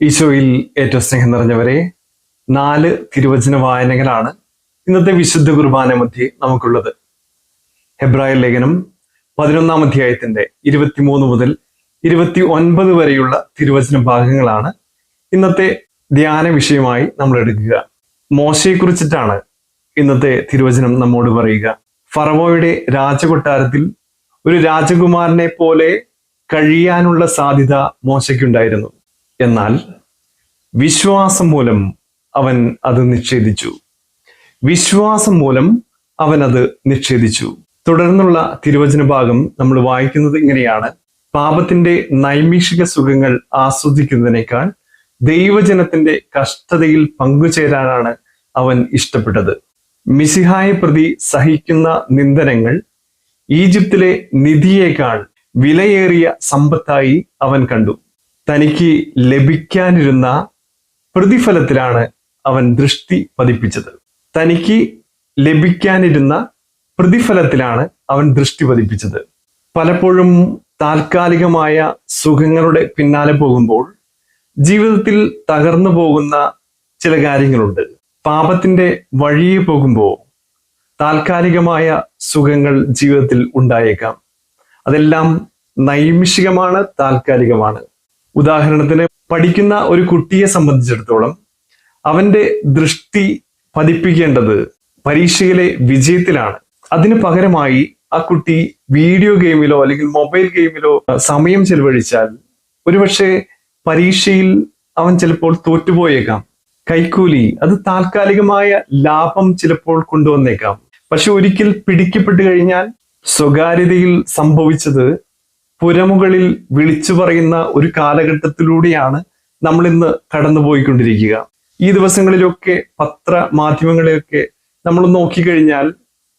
ഈശോയിൽ ഏറ്റവും സ്നേഹം നിറഞ്ഞവരെ നാല് തിരുവചന വായനകളാണ് ഇന്നത്തെ വിശുദ്ധ കുർബാന മധ്യേ നമുക്കുള്ളത്. ഹെബ്രായ ലേഖനം പതിനൊന്നാം അധ്യായത്തിന്റെ ഇരുപത്തിമൂന്ന് മുതൽ ഇരുപത്തി ഒൻപത് വരെയുള്ള തിരുവചന ഭാഗങ്ങളാണ് ഇന്നത്തെ ധ്യാന വിഷയമായി നമ്മൾ എടുക്കുക. മോശയെ കുറിച്ചിട്ടാണ് ഇന്നത്തെ തിരുവചനം നമ്മോട് പറയുക. ഫറവോയുടെ രാജകൊട്ടാരത്തിൽ ഒരു രാജകുമാരനെ പോലെ കഴിയാനുള്ള സാധ്യത മോശയ്ക്കുണ്ടായിരുന്നു. എന്നാൽ വിശ്വാസം മൂലം അവൻ അത് നിഷേധിച്ചു. വിശ്വാസം മൂലം അവൻ അത് നിഷേധിച്ചു. തുടർന്നുള്ള തിരുവചന ഭാഗം നമ്മൾ വായിക്കുന്നത് ഇങ്ങനെയാണ്. പാപത്തിന്റെ നൈമിഷിക സുഖങ്ങൾ ആസ്വദിക്കുന്നതിനേക്കാൾ ദൈവജനത്തിന്റെ കഷ്ടതയിൽ പങ്കുചേരാനാണ് അവൻ ഇഷ്ടപ്പെട്ടത്. മിസിഹായ പ്രതി സഹിക്കുന്ന നിന്ദനങ്ങൾ ഈജിപ്തിലെ നിധിയേക്കാൾ വിലയേറിയ സമ്പത്തായി അവൻ കണ്ടു. തനിക്ക് ലഭിക്കാനിരുന്ന പ്രതിഫലത്തിലാണ് അവൻ ദൃഷ്ടി പതിപ്പിച്ചത്. തനിക്ക് ലഭിക്കാനിരുന്ന പ്രതിഫലത്തിലാണ് അവൻ ദൃഷ്ടി പതിപ്പിച്ചത്. പലപ്പോഴും താൽക്കാലികമായ സുഖങ്ങളുടെ പിന്നാലെ പോകുമ്പോൾ ജീവിതത്തിൽ തകർന്നു പോകുന്ന ചില കാര്യങ്ങളുണ്ട്. പാപത്തിന്റെ വഴിയെ പോകുമ്പോൾ താൽക്കാലികമായ സുഖങ്ങൾ ജീവിതത്തിൽ ഉണ്ടായേക്കാം. അതെല്ലാം നൈമിഷികമാണ് താൽക്കാലികമാണ്. ഉദാഹരണത്തിന് പഠിക്കുന്ന ഒരു കുട്ടിയെ സംബന്ധിച്ചിടത്തോളം അവന്റെ ദൃഷ്ടി പതിപ്പിക്കേണ്ടത് പരീക്ഷയിലെ വിജയത്തിലാണ്. അതിന് പകരമായി ആ കുട്ടി വീഡിയോ ഗെയിമിലോ അല്ലെങ്കിൽ മൊബൈൽ ഗെയിമിലോ സമയം ചെലവഴിച്ചാൽ ഒരുപക്ഷെ പരീക്ഷയിൽ അവൻ ചിലപ്പോൾ തോറ്റുപോയേക്കാം. കൈക്കൂലി അത് താൽക്കാലികമായ ലാഭം ചിലപ്പോൾ കൊണ്ടുവന്നേക്കാം. പക്ഷെ ഒരിക്കൽ പിടിക്കപ്പെട്ടു കഴിഞ്ഞാൽ സ്വകാര്യതയിൽ സംഭവിച്ചത് പുരമുകളിൽ വിളിച്ചു പറയുന്ന ഒരു കാലഘട്ടത്തിലൂടെയാണ് നമ്മൾ ഇന്ന് കടന്നുപോയിക്കൊണ്ടിരിക്കുക. ഈ ദിവസങ്ങളിലൊക്കെ പത്ര മാധ്യമങ്ങളെയൊക്കെ നമ്മൾ നോക്കിക്കഴിഞ്ഞാൽ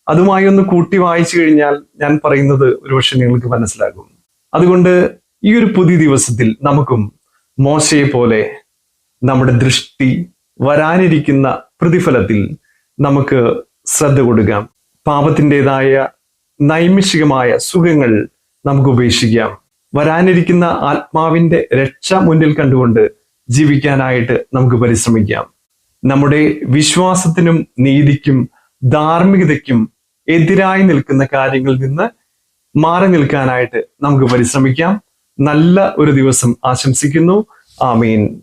അതുമായി ഒന്ന് കൂട്ടി വായിച്ചു കഴിഞ്ഞാൽ ഞാൻ പറയുന്നത് ഒരുപക്ഷെ നിങ്ങൾക്ക് മനസ്സിലാകും. അതുകൊണ്ട് ഈ ഒരു പുതിയ ദിവസത്തിൽ നമുക്കും മോശയെ പോലെ നമ്മുടെ ദൃഷ്ടി വരാനിരിക്കുന്ന പ്രതിഫലത്തിൽ നമുക്ക് ശ്രദ്ധ കൊടുക്കാം. പാപത്തിന്റെതായ നൈമിഷികമായ സുഖങ്ങൾ നമുക്ക് ഉപേക്ഷിക്കാം. വരാനിരിക്കുന്ന ആത്മാവിന്റെ രക്ഷ മുന്നിൽ കണ്ടുകൊണ്ട് ജീവിക്കാനായിട്ട് നമുക്ക് പരിശ്രമിക്കാം. നമ്മുടെ വിശ്വാസത്തിനും നീതിക്കും ധാർമ്മികതയ്ക്കും എതിരായി നിൽക്കുന്ന കാര്യങ്ങളിൽ നിന്ന് മാറി നിൽക്കാനായിട്ട് നമുക്ക് പരിശ്രമിക്കാം. നല്ല ഒരു ദിവസം ആശംസിക്കുന്നു. ആമീൻ.